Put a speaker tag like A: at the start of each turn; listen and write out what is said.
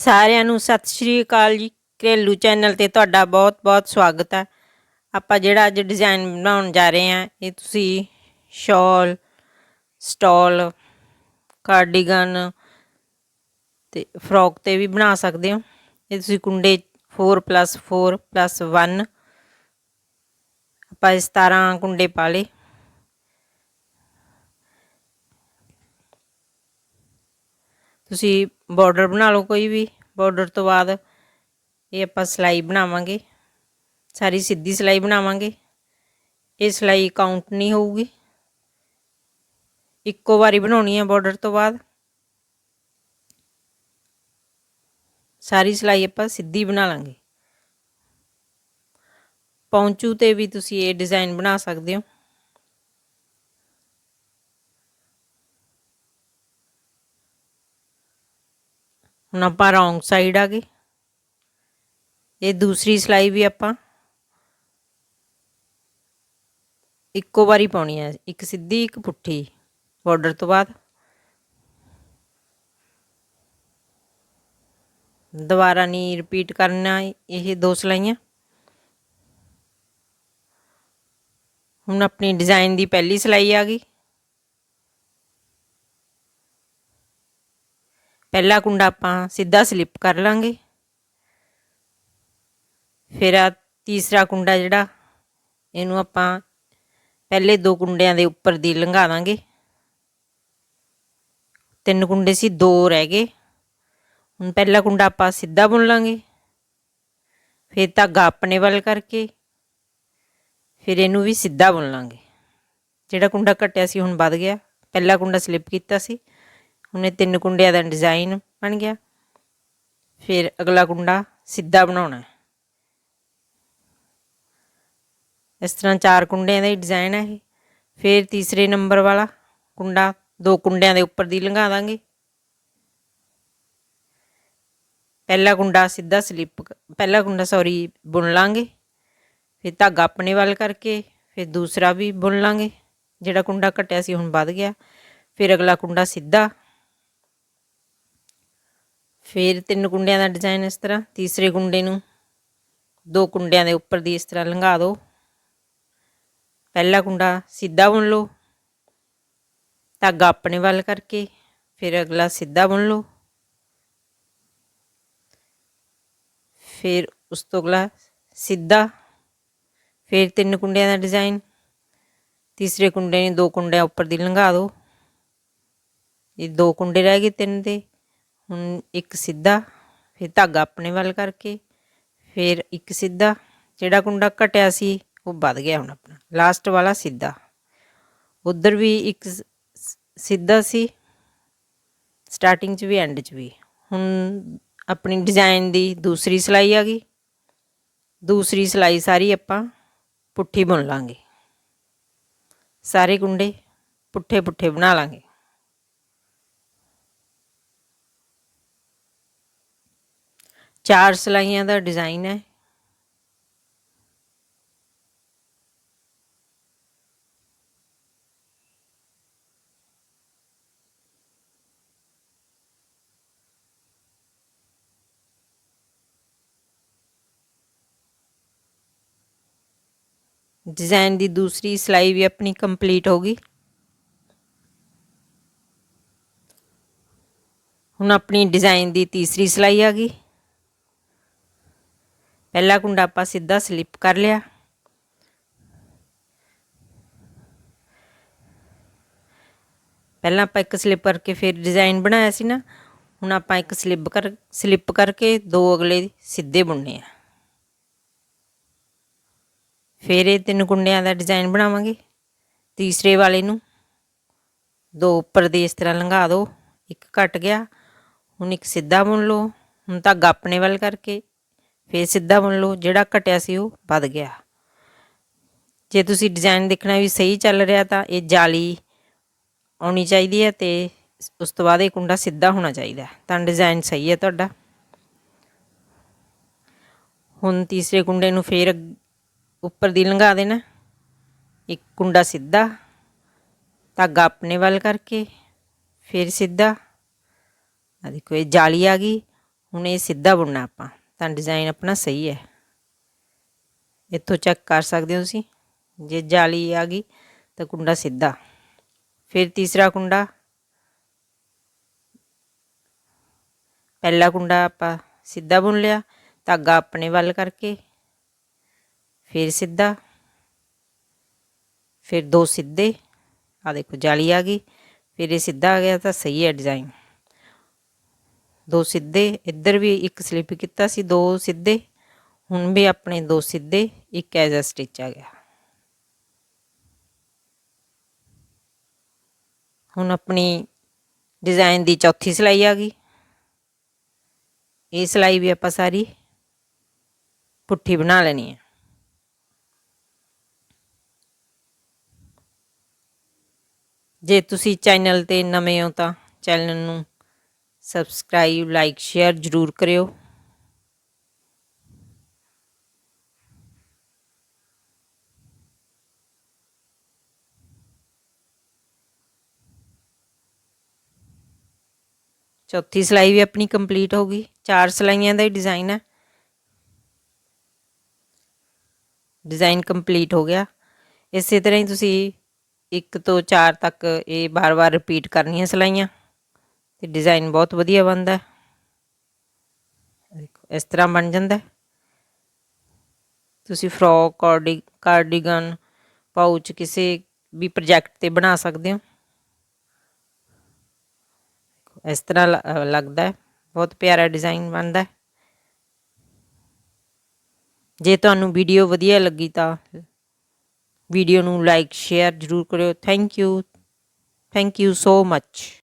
A: ਸਾਰਿਆਂ ਨੂੰ ਸਤਿ ਸ਼੍ਰੀ ਅਕਾਲ ਜੀ। ਘਰੇਲੂ ਚੈਨਲ ਤੇ ਤੁਹਾਡਾ ਬਹੁਤ-ਬਹੁਤ ਸਵਾਗਤ ਹੈ ਆਪਾਂ ਜਿਹੜਾ ਅੱਜ ਡਿਜ਼ਾਈਨ ਬਣਾਉਣ ਜਾ ਰਹੇ ਹਾਂ, ਇਹ ਤੁਸੀਂ ਸ਼ਾਲ, ਸਟਾਲ ਕਾਰਡੀਗਨ ਤੇ ਫਰੋਕ ਤੇ ਵੀ ਬਣਾ ਸਕਦੇ ਹੋ। ਇਹ ਤੁਸੀਂ ਕੁੰਡੇ 4+4+1 ਆਪਾਂ 17 ਕੁੰਡੇ ਪਾ ਲਏ। ਤੁਸੀਂ ਬਾਰਡਰ ਬਣਾ ਲਓ ਕੋਈ ਵੀ ਬਾਰਡਰ ਤੋਂ ਬਾਅਦ ਇਹ ਆਪਾਂ ਸਲਾਈ ਬਣਾਵਾਂਗੇ, ਸਾਰੀ ਸਿੱਧੀ ਸਲਾਈ ਬਣਾਵਾਂਗੇ। ਇਹ ਸਲਾਈ ਕਾਊਂਟ ਨਹੀਂ ਹੋਊਗੀ। ਇੱਕੋ ਵਾਰੀ ਬਣਾਉਣੀ ਹੈ ਬਾਰਡਰ ਤੋਂ ਬਾਅਦ। ਸਾਰੀ ਸਲਾਈ ਆਪਾਂ ਸਿੱਧੀ ਬਣਾ ਲਾਂਗੇ। ਪੌਂਚੂ ਤੇ ਵੀ ਤੁਸੀਂ ਇਹ ਡਿਜ਼ਾਈਨ ਬਣਾ ਸਕਦੇ ਹੋ। ਹੁਣ ਆਪਾਂ ਰੌਂਗ ਸਾਈਡ ਆ ਗਏ। ਇਹ ਦੂਸਰੀ ਸਲਾਈ ਵੀ ਆਪਾਂ ਇੱਕੋ ਵਾਰੀ ਪਾਉਣੀ ਹੈ ਇੱਕ ਸਿੱਧੀ, ਇੱਕ ਪੁੱਠੀ ਬਾਰਡਰ ਤੋਂ ਬਾਅਦ। ਦੁਬਾਰਾ ਨਹੀਂ ਰਿਪੀਟ ਕਰਨਾ ਇਹ ਦੋ ਸਲਾਈਆਂ। ਹੁਣ ਆਪਣੀ ਡਿਜ਼ਾਈਨ ਦੀ ਪਹਿਲੀ ਸਲਾਈ ਆ ਗਈ। ਪਹਿਲਾ ਕੁੰਡਾ ਆਪਾਂ ਸਿੱਧਾ ਸਲਿਪ ਕਰ ਲਾਂਗੇ। ਫਿਰ ਆ ਤੀਸਰਾ ਕੁੰਡਾ ਜਿਹੜਾ, ਇਹਨੂੰ ਆਪਾਂ ਪਹਿਲੇ ਦੋ ਕੁੰਡਿਆਂ ਦੇ ਉੱਪਰ ਦੀ ਲੰਘਾ ਦਾਂਗੇ। ਤਿੰਨ ਕੁੰਡੇ ਸੀ, ਦੋ ਰਹਿ ਗਏ। ਹੁਣ ਪਹਿਲਾ ਕੁੰਡਾ ਆਪਾਂ ਸਿੱਧਾ ਬੁਣ ਲਾਂਗੇ। ਫਿਰ ਧਾਗਾ ਆਪਣੇ ਵੱਲ ਕਰਕੇ, ਫਿਰ ਇਹਨੂੰ ਵੀ ਸਿੱਧਾ ਬੁਣ ਲਾਂਗੇ। ਜਿਹੜਾ ਕੁੰਡਾ ਕੱਟਿਆ ਸੀ, ਹੁਣ ਵੱਧ ਗਿਆ। ਪਹਿਲਾ ਕੁੰਡਾ ਸਲਿਪ ਕੀਤਾ ਸੀ। ਹੁਣ ਇਹ ਤਿੰਨ ਕੁੰਡਿਆਂ ਦਾ ਡਿਜ਼ਾਈਨ ਬਣ ਗਿਆ। ਫਿਰ ਅਗਲਾ ਕੁੰਡਾ ਸਿੱਧਾ ਬਣਾਉਣਾ ਇਸ ਤਰ੍ਹਾਂ ਚਾਰ ਕੁੰਡਿਆਂ ਦਾ ਹੀ ਡਿਜ਼ਾਈਨ ਹੈ ਇਹ। ਫਿਰ ਤੀਸਰੇ ਨੰਬਰ ਵਾਲਾ ਕੁੰਡਾ ਦੋ ਕੁੰਡਿਆਂ ਦੇ ਉੱਪਰ ਦੀ ਲੰਘਾ ਦਾਂਗੇ। ਪਹਿਲਾ ਕੁੰਡਾ ਸਿੱਧਾ ਸਲਿੱਪ ਪਹਿਲਾ ਕੁੰਡਾ ਸੌਰੀ ਬੁਣ ਲਾਂਗੇ। ਫਿਰ ਧਾਗਾ ਆਪਣੇ ਵੱਲ ਕਰਕੇ ਫਿਰ ਦੂਸਰਾ ਵੀ ਬੁਣ ਲਾਂਗੇ। ਜਿਹੜਾ ਕੁੰਡਾ ਘਟਿਆ ਸੀ ਹੁਣ ਵੱਧ ਗਿਆ। ਫਿਰ ਅਗਲਾ ਕੁੰਡਾ ਸਿੱਧਾ ਫਿਰ ਤਿੰਨ ਕੁੰਡਿਆਂ ਦਾ ਡਿਜ਼ਾਈਨ ਇਸ ਤਰ੍ਹਾਂ, ਤੀਸਰੇ ਕੁੰਡੇ ਨੂੰ ਦੋ ਕੁੰਡਿਆਂ ਦੇ ਉੱਪਰ ਦੀ ਇਸ ਤਰ੍ਹਾਂ ਲੰਘਾ ਦਿਓ ਪਹਿਲਾ ਕੁੰਡਾ ਸਿੱਧਾ ਬੁਣ ਲਓ, ਧਾਗਾ ਆਪਣੇ ਵੱਲ ਕਰਕੇ, ਫਿਰ ਅਗਲਾ ਸਿੱਧਾ ਬੁਣ ਲਓ। ਫਿਰ ਉਸ ਤੋਂ ਅਗਲਾ ਸਿੱਧਾ, ਫਿਰ ਤਿੰਨ ਕੁੰਡਿਆਂ ਦਾ ਡਿਜ਼ਾਈਨ ਤੀਸਰੇ ਕੁੰਡੇ ਨੂੰ ਦੋ ਕੁੰਡਿਆਂ ਉੱਪਰ ਦੀ ਲੰਘਾ ਦਿਓ ਇਹ ਦੋ ਕੁੰਡੇ ਰਹਿ ਗਏ ਤਿੰਨ ਦੇ। ਹੁਣ ਇੱਕ ਸਿੱਧਾ, ਫਿਰ ਧਾਗਾ ਆਪਣੇ ਵੱਲ ਕਰਕੇ, ਫਿਰ ਇੱਕ ਸਿੱਧਾ, ਜਿਹੜਾ ਕੁੰਡਾ ਘਟਿਆ ਸੀ, ਉਹ ਵੱਧ ਗਿਆ ਹੁਣ ਆਪਣਾ। ਲਾਸਟ ਵਾਲਾ ਸਿੱਧਾ। ਉਧਰ ਵੀ ਇੱਕ ਸਿੱਧਾ ਸੀ ਸਟਾਰਟਿੰਗ 'ਚ ਵੀ ਐਂਡ 'ਚ ਵੀ। ਹੁਣ ਆਪਣੀ ਡਿਜ਼ਾਈਨ ਦੀ ਦੂਸਰੀ ਸਿਲਾਈ ਆ ਗਈ। ਦੂਸਰੀ ਸਿਲਾਈ ਸਾਰੀ ਆਪਾਂ ਪੁੱਠੀ ਬੁਣ ਲਾਂਗੇ। ਸਾਰੇ ਕੁੰਡੇ ਪੁੱਠੇ ਪੁੱਠੇ ਬਣਾ ਲਾਂਗੇ। ਚਾਰ ਸਲਾਈਆਂ ਦਾ ਡਿਜ਼ਾਈਨ ਹੈ। ਡਿਜ਼ਾਈਨ ਦੀ ਦੂਸਰੀ ਸਲਾਈ ਵੀ ਆਪਣੀ ਕੰਪਲੀਟ ਹੋ ਗਈ। ਹੁਣ ਆਪਣੀ ਡਿਜ਼ਾਈਨ ਦੀ ਤੀਸਰੀ ਸਲਾਈ ਆ ਗਈ। ਪਹਿਲਾ ਕੁੰਡਾ ਆਪਾਂ ਸਿੱਧਾ ਸਲਿੱਪ ਕਰ ਲਿਆ। ਪਹਿਲਾਂ ਆਪਾਂ ਇੱਕ ਸਲਿੱਪ ਕਰਕੇ ਫਿਰ ਡਿਜ਼ਾਈਨ ਬਣਾਇਆ ਸੀ ਨਾ, ਹੁਣ ਆਪਾਂ ਇੱਕ ਸਲਿੱਪ ਕਰ, ਸਲਿੱਪ ਕਰਕੇ ਦੋ ਅਗਲੇ ਸਿੱਧੇ ਬੁਣਨੇ ਆ। ਫਿਰ ਇਹ ਤਿੰਨ ਕੁੰਡਿਆਂ ਦਾ ਡਿਜ਼ਾਈਨ ਬਣਾਵਾਂਗੇ। ਤੀਸਰੇ ਵਾਲੇ ਨੂੰ ਦੋ ਉੱਪਰ ਦੇ ਇਸ ਤਰ੍ਹਾਂ ਲੰਘਾ ਦਿਓ ਇੱਕ ਘਟ ਗਿਆ, ਹੁਣ ਇੱਕ ਸਿੱਧਾ ਬੁਣ ਲਓ। ਹੁਣ ਧਾਗਾ ਆਪਣੇ ਵੱਲ ਕਰਕੇ ਫਿਰ ਸਿੱਧਾ ਬੁਣ ਲਓ ਜਿਹੜਾ ਘਟਿਆ ਸੀ ਉਹ ਵੱਧ ਗਿਆ। ਜੇ ਤੁਸੀਂ ਡਿਜ਼ਾਈਨ ਦੇਖਣਾ ਵੀ ਸਹੀ ਚੱਲ ਰਿਹਾ ਤਾਂ ਇਹ ਜਾਲੀ ਆਉਣੀ ਚਾਹੀਦੀ ਹੈ ਤੇ ਉਸ ਤੋਂ ਬਾਅਦ ਇਹ ਕੁੰਡਾ ਸਿੱਧਾ ਹੋਣਾ ਚਾਹੀਦਾ ਤਾਂ ਡਿਜ਼ਾਈਨ ਸਹੀ ਹੈ ਤੁਹਾਡਾ। ਹੁਣ ਤੀਸਰੇ ਕੁੰਡੇ ਨੂੰ ਫੇਰ ਉੱਪਰ ਦੀ ਲੰਘਾ ਦੇਣਾ। ਇੱਕ ਕੁੰਡਾ ਸਿੱਧਾ, ਧਾਗਾ ਆਪਣੇ ਵੱਲ ਕਰਕੇ, ਫਿਰ ਸਿੱਧਾ। ਆ ਦੇਖੋ, ਇਹ ਜਾਲੀ ਆ ਗਈ, ਹੁਣ ਇਹ ਸਿੱਧਾ ਬੁਣਨਾ ਆਪਾਂ। ਤਾਂ ਡਿਜ਼ਾਈਨ ਆਪਣਾ ਸਹੀ ਹੈ। ਇੱਥੋਂ ਚੈੱਕ ਕਰ ਸਕਦੇ ਹੋ ਤੁਸੀਂ। ਜੇ ਜਾਲੀ ਆ ਗਈ ਤਾਂ ਕੁੰਡਾ ਸਿੱਧਾ। ਫਿਰ ਤੀਸਰਾ ਕੁੰਡਾ। ਪਹਿਲਾ ਕੁੰਡਾ ਆਪਾਂ ਸਿੱਧਾ ਬੁਣ ਲਿਆ, ਧਾਗਾ ਆਪਣੇ ਵੱਲ ਕਰਕੇ। ਫਿਰ ਸਿੱਧਾ। ਫਿਰ ਦੋ ਸਿੱਧੇ। ਆ ਦੇਖੋ ਜਾਲੀ ਆ ਗਈ। ਫਿਰ ਇਹ ਸਿੱਧਾ ਆ ਗਿਆ ਤਾਂ ਸਹੀ ਹੈ ਡਿਜ਼ਾਈਨ ਦੋ ਸਿੱਧੇ, ਇੱਧਰ ਵੀ ਇੱਕ ਸਲਿੱਪ ਕੀਤਾ ਸੀ, ਦੋ ਸਿੱਧੇ, ਹੁਣ ਵੀ ਆਪਣੇ ਦੋ ਸਿੱਧੇ, ਇੱਕ ਐਜ਼ ਅ ਸਟਿਚ ਆ ਗਿਆ। ਹੁਣ ਆਪਣੀ ਡਿਜ਼ਾਈਨ ਦੀ ਚੌਥੀ ਸਲਾਈ ਆ ਗਈ। ਇਹ ਸਲਾਈ ਵੀ ਆਪਾਂ ਸਾਰੀ ਪੁੱਠੀ ਬਣਾ ਲੈਣੀ ਹੈ ਜੇ ਤੁਸੀਂ ਚੈਨਲ ਤੇ ਨਵੇਂ ਹੋ ਤਾਂ ਚੈਨਲ ਨੂੰ ਸਬਸਕ੍ਰਾਈਬ, ਲਾਈਕ, ਸ਼ੇਅਰ ਜ਼ਰੂਰ ਕਰਿਓ। ਚੌਥੀ ਸਲਾਈ ਵੀ ਆਪਣੀ ਕੰਪਲੀਟ ਹੋ ਗਈ। ਚਾਰ ਸਲਾਈਆਂ ਦਾ ਹੀ ਡਿਜ਼ਾਈਨ ਹੈ। ਡਿਜ਼ਾਈਨ ਕੰਪਲੀਟ ਹੋ ਗਿਆ। ਇਸੇ ਤਰ੍ਹਾਂ ਹੀ ਤੁਸੀਂ ਇੱਕ ਤੋਂ ਚਾਰ ਤੱਕ ਇਹ ਬਾਰ-ਬਾਰ ਰਿਪੀਟ ਕਰਨੀਆਂ ਸਲਾਈਆਂ। ਤੇ ਡਿਜ਼ਾਈਨ ਬਹੁਤ ਵਧੀਆ ਬਣਦਾ ਦੇਖੋ, ਇਸ ਤਰ੍ਹਾਂ ਬਣ ਜਾਂਦਾ ਤੁਸੀਂ ਫਰੋਕ ਕਾਰਡੀ ਕਾਰਡੀਗਨ ਪਾਊਚ ਕਿਸੇ ਵੀ ਪ੍ਰੋਜੈਕਟ ਤੇ ਬਣਾ ਸਕਦੇ ਹੋ। ਇਸ ਤਰ੍ਹਾਂ ਲ- ਲੱਗਦਾ ਹੈ। ਬਹੁਤ ਪਿਆਰਾ ਡਿਜ਼ਾਈਨ ਬਣਦਾ ਹੈ। ਜੇ ਤੁਹਾਨੂੰ ਵੀਡੀਓ ਵਧੀਆ ਲੱਗੀ ਤਾਂ ਵੀਡੀਓ ਨੂੰ ਲਾਈਕ ਸ਼ੇਅਰ ਜ਼ਰੂਰ ਕਰਿਓ। Thank you thank you so much